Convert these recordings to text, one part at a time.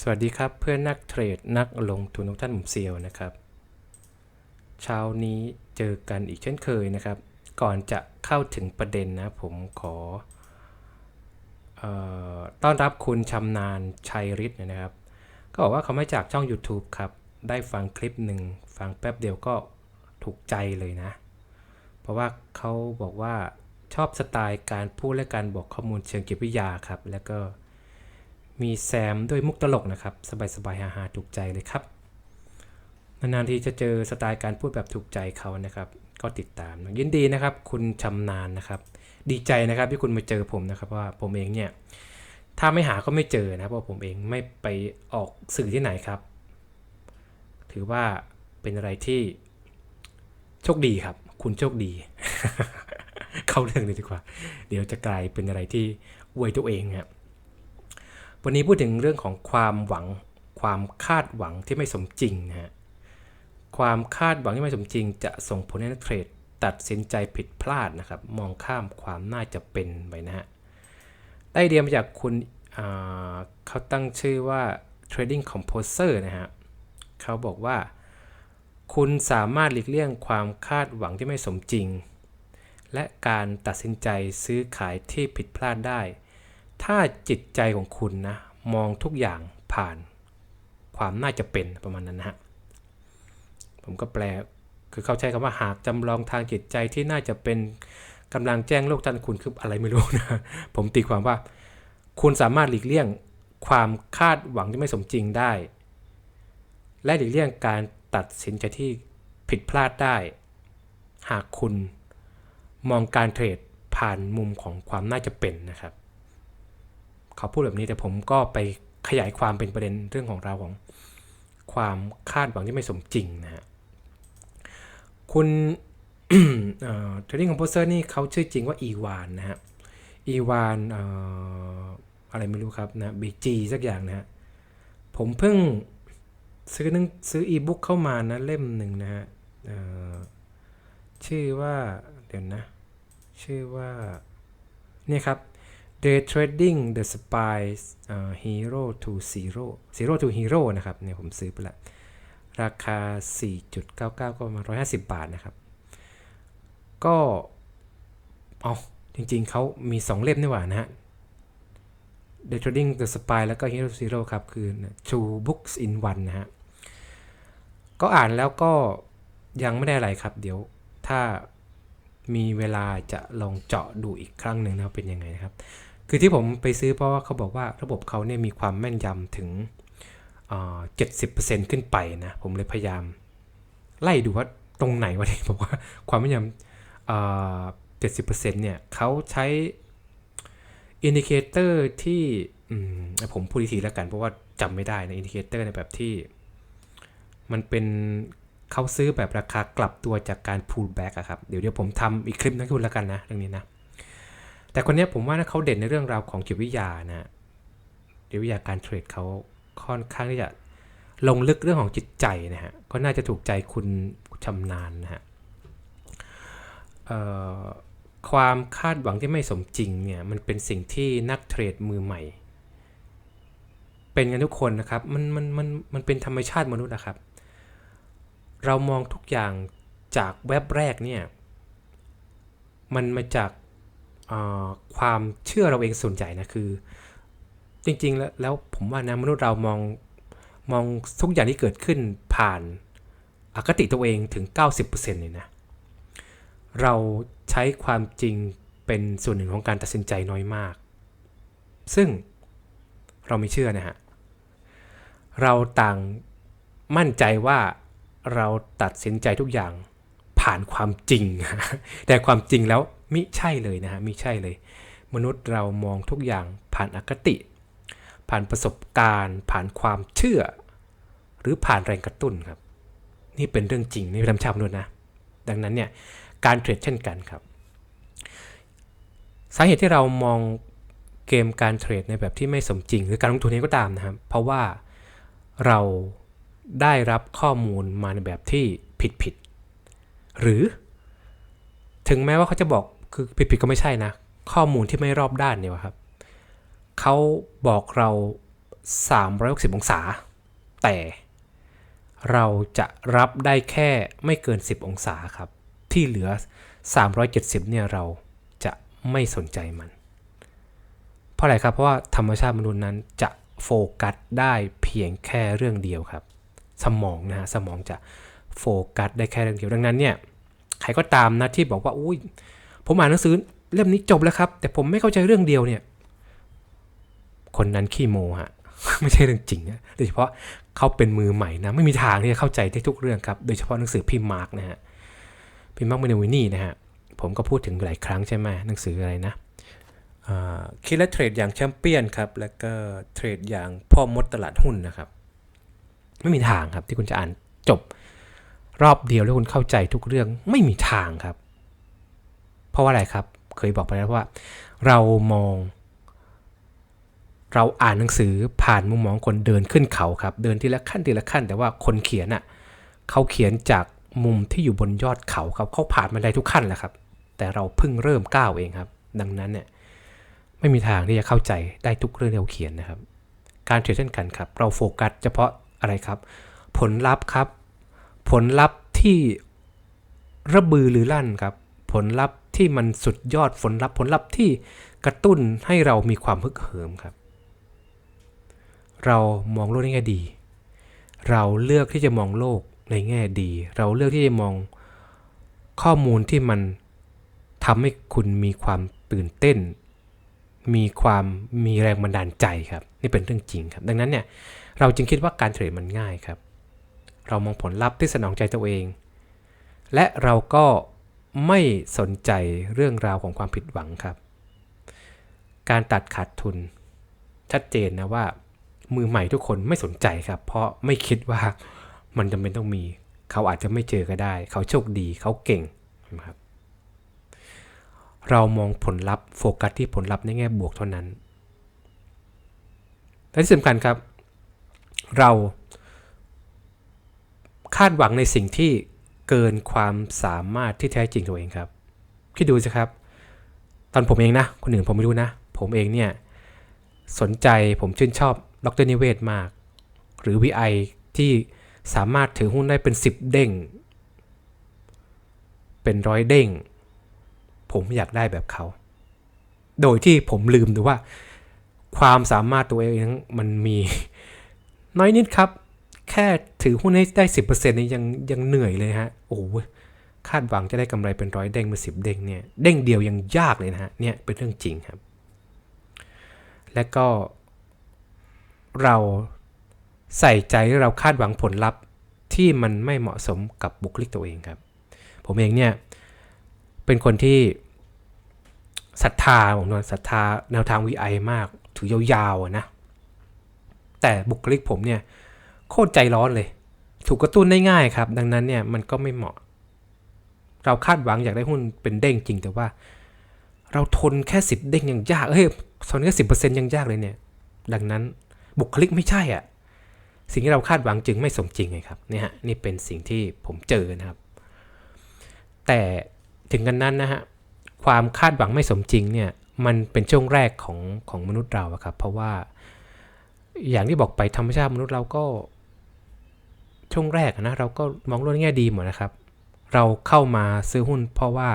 สวัสดีครับเพื่อนนักเทรดนักลงทุนทุกท่านผมเซียวนะครับ เช้านี้เจอกันอีกเช่นเคยนะครับ ก่อนจะเข้าถึงประเด็นนะผมขอเออต้อนรับคุณชำนาญชัยฤทธิ์นะครับ ก็บอกว่าเขาไมาจากช่อง YouTube ครับ ได้ฟังคลิปหนึ่งฟังแป๊บเดียวก็ถูกใจเลยนะ เพราะว่าเขาบอกว่าชอบสไตล์การพูดและการบอกข้อมูลเชิงจิตวิทยาครับ แล้วก็ มีแซมด้วยมุกตลกนะครับ สบายๆฮาๆถูกใจเลยครับ นานๆทีจะเจอสไตล์การพูดแบบถูกใจเขานะครับ ก็ติดตามยินดีนะครับ คุณชำนาญนะครับ ดีใจนะครับที่คุณมาเจอผมนะครับว่าผมเองเนี่ยถ้าไม่หาก็ไม่เจอนะเพราะผมเองไม่ไปออกสื่อที่ไหนครับ ถือว่าเป็นอะไรที่โชคดีครับ คุณโชคดี เข้าเรื่องเลยดีกว่า เดี๋ยวจะกลายเป็นอะไรที่อวยตัวเองครับ วันนี้พูดถึงเรื่องของความหวัง ความคาดหวังที่ไม่สมจริงนะฮะความคาดหวังที่ไม่สมจริง จะส่งผลให้นักเทรดตัดสินใจผิดพลาดนะครับ มองข้ามความน่าจะเป็นไปนะฮะได้ไอเดียมาจากคุณเขาตั้งชื่อว่า Trading Composer นะฮะเขาบอกว่า คุณสามารถหลีกเลี่ยงความคาดหวังที่ไม่สมจริง และการตัดสินใจซื้อขายที่ผิดพลาดได้ ถ้าจิตใจของคุณนะมองทุกอย่างผ่านความน่าจะเป็นประมาณนั้นนะฮะผมก็แปลคือเข้าใจคำว่าหากจำลองทางจิตใจที่น่าจะเป็นกำลังแจ้งโลกทันคุณคืออะไรไม่รู้นะผมตีความว่าคุณสามารถหลีกเลี่ยงความคาดหวังที่ไม่สมจริงได้ และหลีกเลี่ยงการตัดสินใจที่ผิดพลาดได้ หากคุณมองการเทรดผ่านมุมของความน่าจะเป็นนะครับ เขาพูดแบบนี้แต่ผมก็ไปขยายความเป็นประเด็นเรื่องของเราของความคาดหวังที่ไม่สมจริงนะฮะคุณเทรดดิ้งคอมโพเซอร์นี่เขาชื่อจริงว่าอีวานนะฮะอีวานอะไรไม่รู้ครับนะบีจีสักอย่างนะฮะผมเพิ่งซื้อหนึงซื้ออีบุ๊กเข้ามานะเล่มหนึ่งนะฮะชื่อว่า เดี๋ยวนะ ชื่อว่า เนี่ยครับ Day Trading the Spy เอ่อ Hero to Zero Zero to Hero นะครับเนี่ยผมซื้อไปละราคา 4.99 ก็ประมาณ150 บาทนะครับ ก็เอาจริงๆเขามี 2 เล่มนี่หว่านะฮะ Day Trading the Spy แล้วก็ Hero to Zero ครับ คือ two books in one นะฮะ ก็อ่านแล้วก็ยังไม่ได้อะไรครับ เดี๋ยวถ้ามีเวลาจะลองเจาะดูอีกครั้งหนึ่งนะเป็นยังไงนะครับ คือที่ผมไปซื้อเพราะว่าเขาบอกว่าระบบเขาเนี่ยมีความแม่นยำถึงเจ็ดสิบเปอร์เซ็นต์ขึ้นไปนะ ผมเลยพยายาม ไล่ดูว่าตรงไหนวะที่บอกว่าความแม่นยำเจ็ดสิบเปอร์เซ็นต์เนี่ยเขาใช้อินดิเคเตอร์ที่อผมพูดทีแล้วกันเพราะว่าจำไม่ได้นะอินดิเคเตอร์ในแบบที่ มันเป็นเขาซื้อแบบราคากลับตัวจากการ pull back อะครับ เดี๋ยวเดี๋ยวผมทำอีกคลิปนั้นคุณแล้วกันนะเรื่องนี้นะ แต่คนนี้ผมว่านะเขาเด่นในเรื่องราวของจิตวิทยานะจิตวิทยาการเทรดเขาค่อนข้างที่จะลงลึกเรื่องของจิตใจนะฮะก็น่าจะถูกใจคุณชำนาญนะฮะความคาดหวังที่ไม่สมจริงเนี่ยมันเป็นสิ่งที่นักเทรดมือใหม่ เป็นกันทุกคนนะครับมันมันมันมันเป็นธรรมชาติมนุษย์นะครับ เรามองทุกอย่างจากแวบแรกเนี่ยมันมาจาก ความเชื่อเราเองส่วนใหญ่นะคือ จริงๆ แล้วแล้วผมว่านะมนุษย์เรามองมองทุกอย่างที่เกิดขึ้นผ่านอคติตัวเองถึง 90%เลยนะ เราใช้ความจริงเป็นส่วนหนึ่งของการตัดสินใจน้อยมาก ซึ่งเราไม่เชื่อนะฮะ เราต่างมั่นใจว่าเราตัดสินใจทุกอย่างผ่านความจริง แต่ความจริงแล้ว มิใช่เลยนะฮะมิใช่เลย มนุษย์เรามองทุกอย่างผ่านอคติ ผ่านประสบการณ์ ผ่านความเชื่อ หรือผ่านแรงกระตุ้นครับ นี่เป็นเรื่องจริงนี่เป็นธรรมชาติมนุษย์นะ ดังนั้นเนี่ยการเทรดเช่นกันครับ สาเหตุที่เรามองเกมการเทรดในแบบที่ไม่สมจริง หรือการลงทุนนี้ก็ตามนะครับ เพราะว่าเราได้รับข้อมูลมาในแบบที่ผิดผิดหรือถึงแม้ว่าเขาจะบอก คือผิดๆก็ไม่ใช่นะ ข้อมูลที่ไม่รอบด้านเนี่ยครับเขาบอกเรา 360 องศา แต่เราจะรับได้แค่ไม่เกิน 10 องศาครับ ที่เหลือ 370 เนี่ยเราจะไม่สนใจมัน เพราะอะไรครับ เพราะว่าธรรมชาติมนุษย์นั้นจะโฟกัสได้เพียงแค่เรื่องเดียวครับ สมองนะฮะสมองจะโฟกัสได้แค่เรื่องเดียวดังนั้นเนี่ยใครก็ตามนะที่บอกว่าอุ้ย ผมอ่านหนังสือเล่มนี้จบแล้วครับ แต่ผมไม่เข้าใจเรื่องเดียวเนี่ย คนนั้นขี้โมฮะไม่ใช่เรื่องจริงนะโดยเฉพาะเขาเป็นมือใหม่นะไม่มีทางที่จะเข้าใจได้ทุกเรื่องครับ โดยเฉพาะหนังสือพิมพ์มาร์กนะฮะพิมพ์มาร์กเมนวินี่นะฮะผมก็พูดถึงหลายครั้งใช่ไหมหนังสืออะไรนะคิดและเทรดอย่างแชมเปี้ยนครับ แล้วก็เทรดอย่างพ่อมดตลาดหุ้นนะครับ ไม่มีทางครับที่คุณจะอ่านจบรอบเดียวแล้วคุณเข้าใจทุกเรื่องไม่มีทางครับ เพราะว่าอะไรครับ เคยบอกไปแล้วว่า เรามอง เราอ่านหนังสือผ่านมุมมองคนเดินขึ้นเขาครับ เดินทีละขั้นทีละขั้น แต่ว่าคนเขียนอะเขาเขียนจากมุมที่อยู่บนยอดเขาครับเขาผ่านมาได้ทุกขั้นแหละครับ แต่เราเพิ่งเริ่มก้าวเองครับ ดังนั้นเนี่ยไม่มีทางที่จะเข้าใจได้ทุกเรื่องที่เราเขียนนะครับ การเทรดเช่นกันครับ เราโฟกัสเฉพาะอะไรครับ ผลลัพธ์ครับ ผลลัพธ์ที่ระบือหรือลั่นครับ ผลลัพธ์ ที่มันสุดยอดผลลัพธ์ผลลัพธ์ที่กระตุ้นให้เรามีความฮึกเหิมครับ เรามองโลกในแง่ดี เราเลือกที่จะมองโลกในแง่ดี เราเลือกที่จะมองข้อมูลที่มันทำให้คุณมีความตื่นเต้น มีความมีแรงบันดาลใจครับ นี่เป็นเรื่องจริงครับ ดังนั้นเนี่ยเราจึงคิดว่าการเทรดมันง่ายครับ เรามองผลลัพธ์ที่สนองใจตัวเอง และเราก็ ไม่สนใจเรื่องราวของความผิดหวังครับ การตัดขาดทุน ชัดเจนนะว่า มือใหม่ทุกคนไม่สนใจครับ เพราะไม่คิดว่ามันจำเป็นต้องมี เขาอาจจะไม่เจอก็ได้ เขาโชคดีเขาเก่งนะครับ เรามองผลลัพธ์โฟกัสที่ผลลัพธ์ในแง่บวกเท่านั้นและที่สำคัญครับ เราคาดหวังในสิ่งที่ เกินความสามารถที่แท้จริงตัวเองครับ คิดดูสิครับ ตอนผมเองนะ คนอื่นผมไม่รู้นะ ผมเองเนี่ย สนใจผมชื่นชอบดรนิเวศมาก หรือ VI ที่สามารถถือหุ้นได้เป็น 10 เด้ง เป็นร้อยเด้ง ผมอยากได้แบบเขา โดยที่ผมลืมดูว่า ความสามารถตัวเองมันมีน้อยนิดครับ แค่ถือหุ้นให้ได้10%นี่ยังยังเหนื่อยเลยฮะ โอ้คาดหวังจะได้กำไรเป็นร้อยเด้งมาสิบเด้งเนี่ย เด้งเดียวยังยากเลยนะฮะ เนี่ยเป็นเรื่องจริงครับ และก็เราใส่ใจเราคาดหวังผลลัพธ์ที่มันไม่เหมาะสมกับบุคลิกตัวเองครับ ผมเองเนี่ยเป็นคนที่ศรัทธาผมนอนศรัทธาแนวทาง VI มากถือยาวๆนะ แต่บุคลิกผมเนี่ย โคตรใจร้อนเลย ถูกกระตุ้นได้ง่ายครับ ดังนั้นเนี่ยมันก็ไม่เหมาะ เราคาดหวังอยากได้หุ้นเป็นเด้งจริงแต่ว่า เราทนแค่สิบเด้งยังยากเฮ้ยทนแค่สิบเปอร์เซ็นต์ยังยากเลยเนี่ย ดังนั้นบุคลิกไม่ใช่อะสิ่งที่เราคาดหวังจึงไม่สมจริงไงครับนี่ฮะนี่เป็นสิ่งที่ผมเจอนะครับ แต่ถึงกันนั้นนะฮะความคาดหวังไม่สมจริงเนี่ยมันเป็นช่วงแรกของของมนุษย์เราครับ เพราะว่าอย่างที่บอกไปธรรมชาติมนุษย์เราก็ ช่วงแรกนะเราก็มองโลกในแง่ดีหมดนะครับ เราเข้ามาซื้อหุ้น เพราะว่า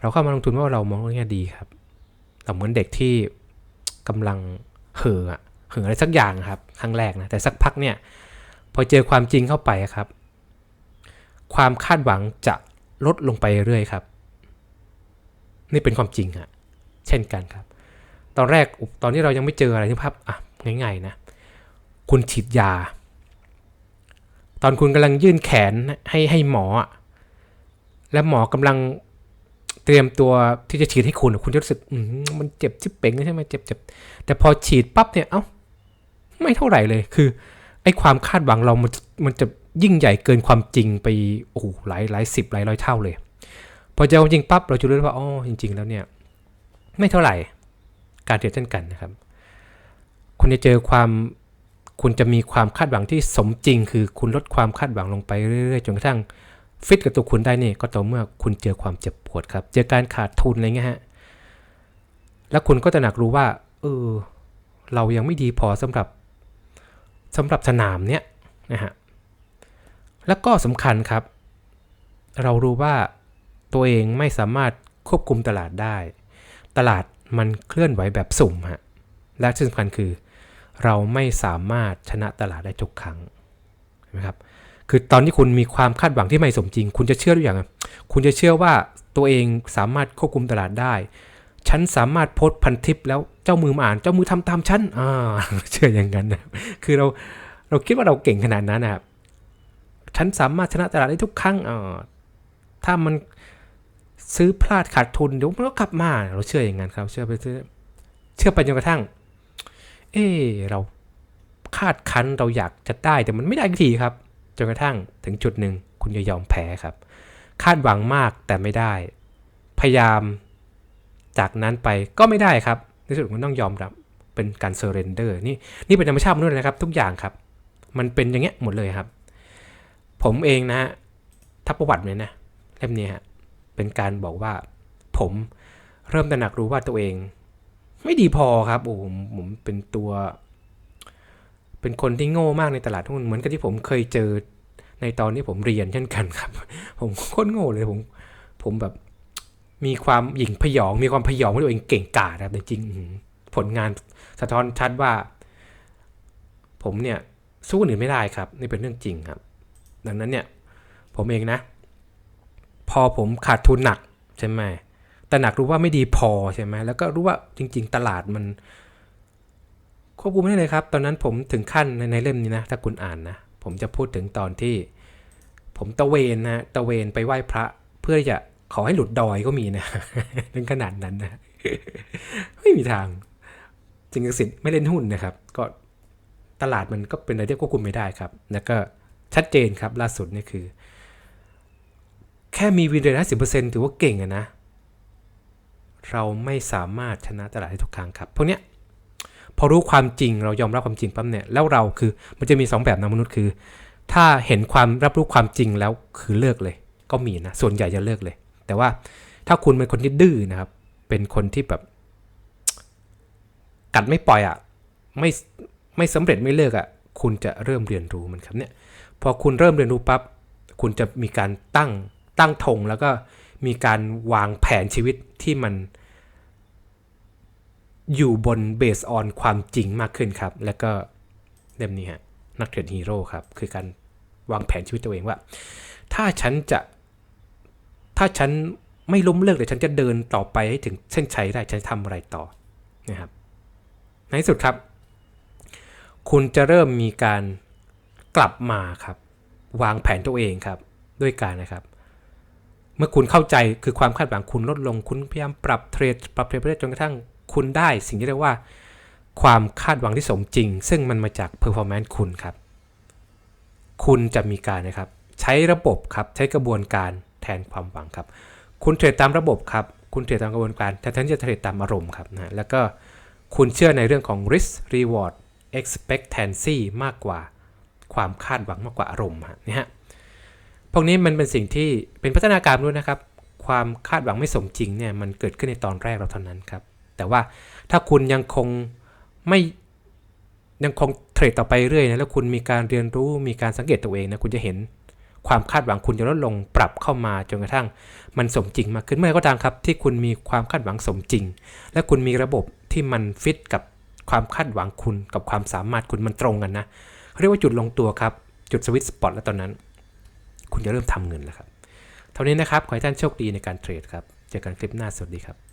เราเข้ามาลงทุนว่าเรามองโลกในแง่ดีครับเราเหมือนเด็กที่กำลังเห่ออะเห่ออะไรสักอย่างครับครั้งแรกนะแต่สักพักเนี่ยพอเจอความจริงเข้าไปครับ ความคาดหวังจะลดลงไปเรื่อยครับ นี่เป็นความจริงอะเช่นกันครับ ตอนแรกตอนที่เรายังไม่เจออะไรที่ภาพอะง่ายๆนะ คุณฉีดยา ตอนคุณกำลังยื่นแขนให้ให้หมอ และหมอกำลังเตรียมตัวที่จะฉีดให้คุณคุณจะรู้สึกมันเจ็บชิบเป่งใช่ไหมเจ็บเจ็บแต่พอฉีดปั๊บเนี่ยเอ้าไม่เท่าไหร่เลย คือ ไอ้ความคาดหวังเรามันมันจะยิ่งใหญ่เกินความจริงไปโอ้โหหลายหลายสิบหลายร้อยเท่าเลย พอเจอจริงปั๊บเราจะรู้ว่าอ๋อจริง ๆ แล้วเนี่ย ไม่เท่าไหร่การเทรดเช่นกันนะครับ คุณจะเจอความ คุณจะมีความคาดหวังที่สมจริง คือคุณลดความคาดหวังลงไปเรื่อยๆจนกระทั่งฟิตกับตัวคุณได้เนี่ยก็ต่อเมื่อคุณเจอความเจ็บปวดครับ เจอการขาดทุนอะไรเงี้ยฮะแล้วคุณก็จะหนักรู้ว่าเออเรายังไม่ดีพอสำหรับสำหรับสนามเนี้ยนะฮะแล้วก็สำคัญครับ เรารู้ว่าตัวเองไม่สามารถควบคุมตลาดได้ ตลาดมันเคลื่อนไหวแบบสุ่มฮะและที่สำคัญคือ เราไม่สามารถชนะตลาดได้ทุกครั้งนไหมครับคือตอนที่คุณมีความคาดหวังที่ไม่สมจริง คุณจะเชื่อทุกอย่างคุณจะเชื่อว่าตัวเองสามารถควบคุมตลาดได้ ฉันสามารถโพสพันทิปแล้วเจ้ามือมาอ่าน เจ้ามือทำตามฉันอ่าเชื่ออย่างนั้นนะคือเราเราคิดว่าเราเก่งขนาดนั้นนะครับฉันสามารถชนะตลาดได้ทุกครั้งอ่าถ้ามันซื้อพลาดขาดทุนเดี๋ยวมันก็กลับมา เราเชื่ออย่างนั้นครับ เชื่อไปเชื่อเชื่อไปจนกระทั่ง เออเราคาดคั้นเราอยากจะได้แต่มันไม่ได้ทีครับจนกระทั่งถึงจุดหนึ่งคุณจะยอมแพ้ครับ คาดหวังมากแต่ไม่ได้ พยายามจากนั้นไปก็ไม่ได้ครับ ในที่สุดมันต้องยอมรับเป็นการเซอร์เรนเดอร์นี่นี่เป็นธรรมชาติมนุษย์เลยนะครับ ทุกอย่างครับ มันเป็นอย่างเงี้ยหมดเลยครับ ผมเองนะฮะทับประวัติเลยนะเล่มนี้ฮะเป็นการบอกว่าผมเริ่มตระหนักรู้ว่าตัวเอง ไม่ดีพอครับโอ้ผมผมเป็นตัว เป็นคนที่โง่มากในตลาดหุ้นเหมือนกับที่ผมเคยเจอในตอนที่ผมเรียนเช่นกันครับ ผมโคตรโง่เลยผมผมแบบมีความหยิ่งพยอง มีความพยองว่าตัวเองเก่งกาจนะครับแต่จริงผลงานสะท้อนชัดว่า ผมเนี่ยสู้คนอื่นไม่ได้ครับนี่เป็นเรื่องจริงครับ ดังนั้นเนี่ย ผมเองนะ พอผมขาดทุนหนักใช่ไหม แต่หนักรู้ว่าไม่ดีพอใช่ไหมแล้วก็รู้ว่าจริง ๆ ตลาดมัน ควบคุมไม่ได้เลยครับ ตอนนั้นผมถึงขั้นในในเล่มนี้นะ ถ้าคุณอ่านนะ ผมจะพูดถึงตอนที่ ผมตะเวนนะตะเวนไปไหว้พระ เพื่อจะขอให้หลุดดอยก็มีนะถึงขนาดนั้นนะไม่มีทางจริงสิทธิ์ไม่เล่นหุ้นนะครับ ก็ตลาดมันก็เป็นอะไรที่ควบคุมไม่ได้ครับ แล้วก็ชัดเจนครับล่าสุดนี่คือ แค่มีวินเดอรทห้าสิบเปอร์เซ็นต์ถือว่าเก่งอะนะ เราไม่สามารถชนะตลาดได้ทุกครั้งครับพวกเนี้ยพอรู้ความจริงเรายอมรับความจริงปั๊บเนี่ยแล้วเราคือมันจะมี 2 แบบนะมนุษย์คือ ถ้าเห็นความรับรู้ความจริงแล้วคือเลิกเลย ก็มีนะส่วนใหญ่จะเลิกเลย แต่ว่าถ้าคุณเป็นคนที่ดื้อนะครับ เป็นคนที่แบบ กัดไม่ปล่อยอะ่ะไม่ไม่สำเร็จไม่เลิกอะ่ะคุณจะเริ่มเรียนรู้มันครับเนี่ยพอคุณเริ่มเรียนรู้ปั๊บคุณจะมีการตั้งตั้งธงแล้วก็ มีการวางแผนชีวิตที่มันอยู่บนเบสออนความจริงมากขึ้นครับ แล้วก็เล่มนี้ฮะนักเทรดฮีโร่ครับ คือการวางแผนชีวิตตัวเองว่า ถ้าฉันจะถ้าฉันไม่ล้มเลิกเลยฉันจะเดินต่อไปให้ถึงเส้นชัยได้ฉันทำอะไรต่อนะครับ ในที่สุดครับ คุณจะเริ่มมีการกลับมาครับ วางแผนตัวเองครับ ด้วยการนะครับ เมื่อคุณเข้าใจคือความคาดหวังคุณลดลง คุณพยายามปรับเทรดปรับเทรดไปเรื่อยจนกระทั่งคุณได้สิ่งที่เรียกว่า ความคาดหวังที่สมจริง ซึ่งมันมาจาก performance คุณครับ คุณจะมีการนะครับ ใช้ระบบครับใช้กระบวนการแทนความหวังครับ คุณเทรดตามระบบครับคุณเทรดตามกระบวนการแต่ท่านจะเทรดตามอารมณ์ครับนะแล้วก็คุณเชื่อในเรื่องของ risk reward expectancy มากกว่า ความคาดหวังมากกว่าอารมณ์ฮะนี่ฮะ พวกนี้มันเป็นสิ่งที่เป็นพัฒนาการด้วยนะครับ ความคาดหวังไม่สมจริงเนี่ยมันเกิดขึ้นในตอนแรกเราเท่านั้นครับ แต่ว่าถ้าคุณยังคงไม่ยังคงเทรดต่อไปเรื่อยนะแล้วคุณมีการเรียนรู้มีการสังเกตตัวเองนะคุณจะเห็นความคาดหวังคุณจะลดลงปรับเข้ามาจนกระทั่งมันสมจริงมากขึ้นเมื่อไหร่ก็ตามครับ ที่คุณมีความคาดหวังสมจริง และคุณมีระบบที่มันฟิตกับความคาดหวังคุณกับความสามารถคุณมันตรงกันนะเขาเรียกว่าจุดลงตัวครับ จุดสวิตช์สปอตแล้วตอนนั้น คุณจะเริ่มทำเงินแล้วครับ เท่านี้นะครับ ขอให้ท่านโชคดีในการเทรดครับ เจอกันคลิปหน้า สวัสดีครับ